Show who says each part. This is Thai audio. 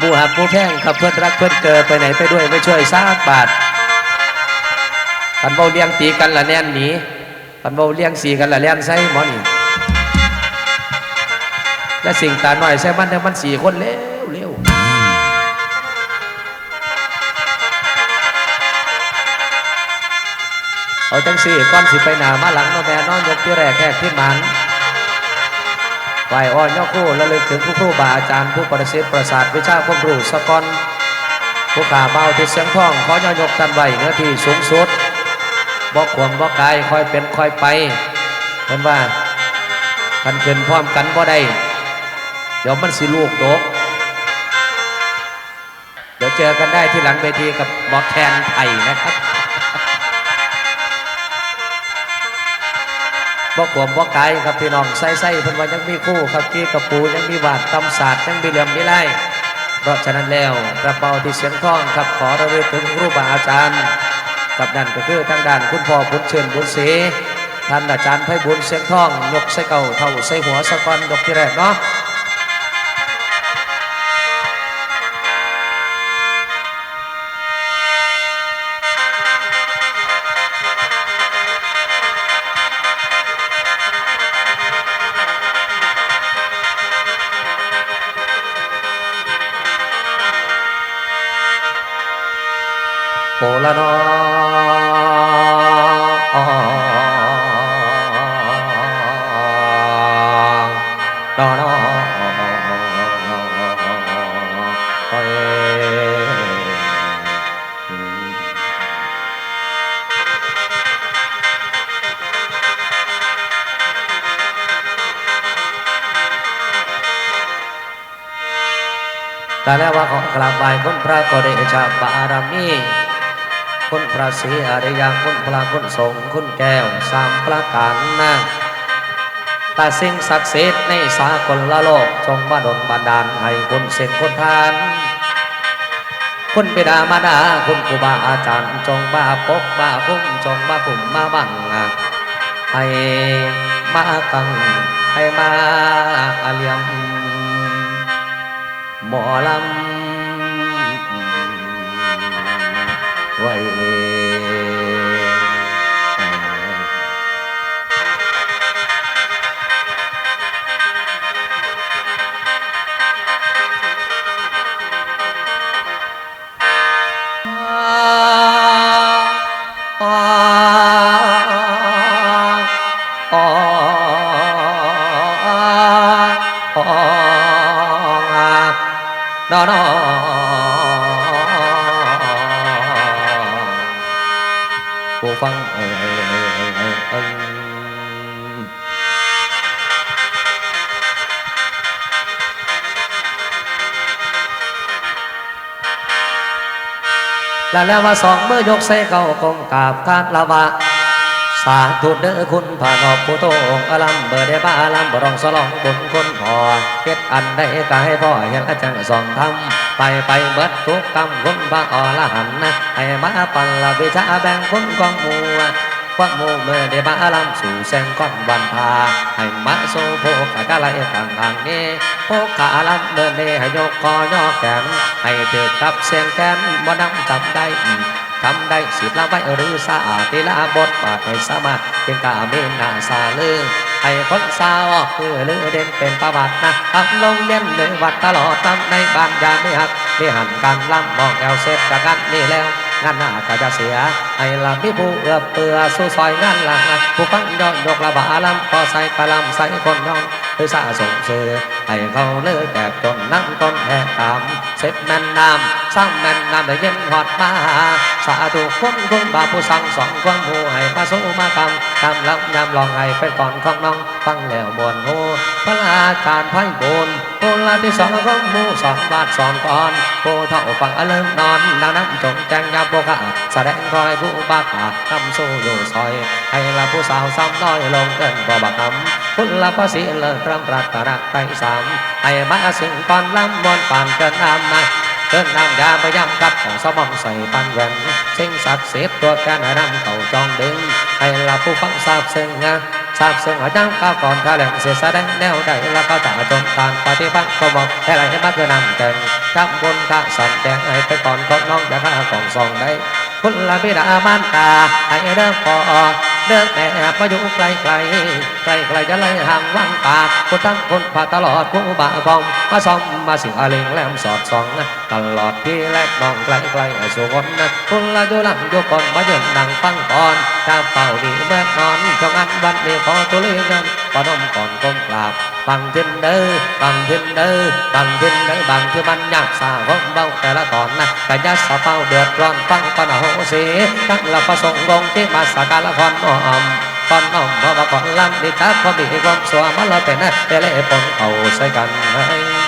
Speaker 1: บูหักบูแพงครับเพื่อนรักเพื่อนเกิดไปไหนไปด้วยไม่ช่วยซากบาทกันเบาเลี้ยงตีกันละแน่นหนีกันเบาเลี้ยงสีกันละแล่นใส่หมอนี่และสิ่งตาหน่อยใช่มันเนี่มันสี่คนเร็วเร็วเอาจังสี่ก้อนสิไปหนามาหลังเนแม่นอนยกที่แรกแค่ที่มัน ไหวอ่อนย่อคู่ระลึกถึงผู้ครูบาอาจารย์ผู้ประสิทธิ์ประสาทวิชาความรู้สกอนผู้ขาเบาที่เสียงท้องขอย่อยกท่านไว้เนื้อที่สูงสุดบอกขวมบอกกายคอยเป็นคอยไปเพิ่นว่ากันขึ้นพร้อมกันบ่ได้เดี๋ยวมันสิลูกโดกเดี๋ยวเจอกันได้ที่หลังเวทีกับหมอแคนไทยนะครับ บ่ขวมบ่ไกลครับพี่น้องใส่ใส่เพิ่นว่ายังมีคู่ครับกี้กระปูยังมีบาดตำศาสตร์ยังมีเหลี่ยมมีไล่เพราะฉะนั้นแล้วกระเป๋าที่เสียงทองครับขอระลึกถึงครูบาอาจารย์กับนั่นก็คือทางด้านคุณพ่อบุญเชิญบุญศรีท่านอาจารย์ไพบุญเสียงทองยกใส่เก่าเท่าใส่หัวสะกอนยกที่แรกเนาะ โอละนอนอนโอ้แต่แล้วว่าของกราบไหว้คุณพระก็ได้ชาบารมี คุณพระศรีอริยังคุณพระคุณสงฆ์คุณแก้วสามประการนะแตาสิ่งศักดิ์สิทธิ์ในสากลละโลก จงมาดลบันดาลให้คุณเสกคุณทาน คุณบิดามาดาคุณครูบาอาจารย์ จงมาปกมาคุ้มจงมาปุ่มมาบังให้มากังให้มาเลียมหมอลำ ไว้น ฟังแล้วแล้วว่าสองเมื่อยกใส่เก่ากงกาบคาดละวะสาธุเด้อคุณพานอบผู้โตองอลัมเบอร์เดบ้าอลัมบรองสลองบุญคุณพ่อ เฮ็ดอันใดก็ให้พ่อเห็นจารย์สองทำไปไปเบิดทุกกรรมคุณพระอรหันนะให้มาปันละวิชาแบ่งคุณกองมูควักหมูเมื่อเดบ้าลัมสู่แสงก้อนวันทาให้มาโซโพกะกะไรกลางทางนี้โพกะลัมเมื่อเดให้ยกคอย่อแขนให้เถิดกับเสียงแกนบ่นำจำได้ทำได้สิบละไว้หรือสาติละบทบาทให้สามารถเป็นกาเมนาสาลือ ให้คนสาวคือลือเด่นเป็นประวัตินะทำลงเล่นเลยวัดตลอดทำในบ้านยาไม่หักไม่หันกันลำมองแอวเสร็จากกันนี่แล้วงานหน้าก็จะเสียไอ้ลำมีผู้เอือเปือสู้ซอยงานหลังผู้ฟังย้อนยกละบาลำพอใส่กะลำใส่คนย้อนหรือสะสมเสือให้เขาเลิกแบบจนนั่งต้นแหกตาม เสร็จแม่นน้ำสร้างแม่นน้ำได้เย็นหอดมาสาธุคนคนบาผู้สั่งสองความหูให้มาสู้มากรรมกรรมรับยำลองให้เป็นก่อนของน้องฟังแล้วมวนหูพระอาจารย์ไพ่บุญ ผู้ลาที่สองของมูสองบาทสองก่อนผู้เท่าฟังอเลิมนอนดังนั้นจงแจ้งยาโบกาแสดงคอยผู้บาขาคำสู้อยู่ซอย ให้ละผู้สาวซ้ำน้อยลงเกินบ่บักคำคุณละภาษีเลิศรำรัตรักไตสามให้มาสิ่งก่อนล้ำมวนปานเกินน้ำมาเดินนำยาพยายามกัดของสมองใส่ปันแหวนสิ่งศักดิ์สิทธิ์ตัวแกนให้นำเข่าจองดึงให้ละผู้ฟังทราบซึ้งนะ ทราบซึ่งอาจารย์ก้าวก่อนข้าแหลมเสียแสดงแนวใดแล้วก็จะจมตามปฏิบัติก็บอกให้ไรให้มาคือนำแก่งจำบนข้าสันแดงให้ไปก่อนก็น้องจะข้ากล่องซองได้คุณละบิดาบ้านตาให้เดิมพอเดิมแม่มาอยู่ไกลไกลไกลไกลจะเลยห่างวังตาคุณทั้งคนผ่าตลอดผู้บาบองมาซ่อมมาสิอาเลงแหลมสอดสองตลอดพี่และน้องไกลไกลสุวรรณคุณละอยู่หลังอยู่ก่อนมาเยืนดังฟังก่อนตาเป่าดีเมื่อ ตุลีเงินปนมก่อนก้มกราบบังทินเดอร์บังทินเดอร์บังทินเดอร์บังคือมันยากสาของเบาแต่ละตอนนะกะยัดสะเป้าเดือดร้อนฟังปนโหสีทั้งละประสงค์วงที่มาสักการะพรน้อมตอนน้อมเพราะว่าก่อนลำดิทัดพอมีความสวามันเราเป็นะเตะเล่ปนเอาใส่กันให้